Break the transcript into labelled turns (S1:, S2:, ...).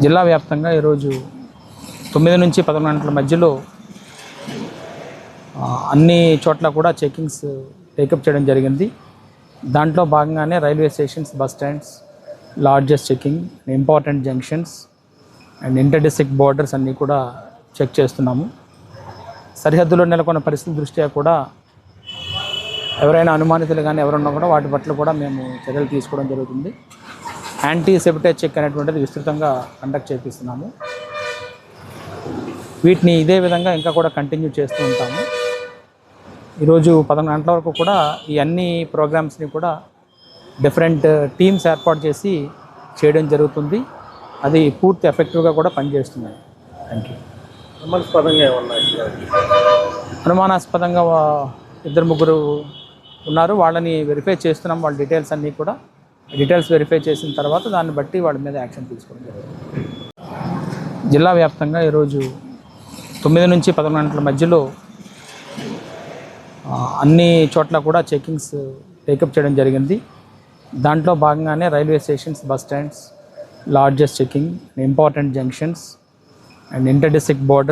S1: జిల్లా వ్యాప్తంగా ఈరోజు తొమ్మిది నుంచి పదకొండు గంటల మధ్యలో అన్ని చోట్ల కూడా చెకింగ్స్ టేకప్ చేయడం జరిగింది. దాంట్లో భాగంగానే railway stations bus stands largest checking important junctions and inter district borders అన్నీ కూడా చెక్ చేస్తున్నాము. సరిహద్దులో నెలకొన్న పరిస్థితి దృష్ట్యా కూడా ఎవరైనా అనుమానితులు కానీ ఎవరున్నా కూడా వాటి పట్ల కూడా మేము చర్యలు తీసుకోవడం జరుగుతుంది. యాంటీ సెప్టేజ్ చెక్ అనేటువంటిది విస్తృతంగా కండక్ట్ చేపిస్తున్నాము. వీటిని ఇదే విధంగా ఇంకా కూడా కంటిన్యూ చేస్తూ ఉంటాము. ఈరోజు పదకొండు గంటల వరకు కూడా ఈ అన్ని ప్రోగ్రామ్స్ని కూడా డిఫరెంట్ టీమ్స్ ఏర్పాటు చేసి చేయడం జరుగుతుంది. అది పూర్తి ఎఫెక్టివ్గా కూడా పనిచేస్తున్నాయి. థ్యాంక్ యూ
S2: అనుమానాస్పదంగా
S1: ఇద్దరు ముగ్గురు ఉన్నారు. వాళ్ళని వెరిఫై చేస్తున్నాం. వాళ్ళ డీటెయిల్స్ అన్నీ కూడా డీటెయిల్స్ వెరిఫై చేసిన తర్వాత దాన్ని బట్టి వాళ్ళ మీద యాక్షన్ తీసుకోవడం జరుగుతుంది. జిల్లా వ్యాప్తంగా ఈరోజు తొమ్మిది నుంచి పదకొండు గంటల మధ్యలో అన్ని చోట్ల కూడా చెకింగ్స్ టేకప్ చేయడం జరిగింది. దాంట్లో భాగంగానే railway stations bus stands largest checking important junctions and inter district borders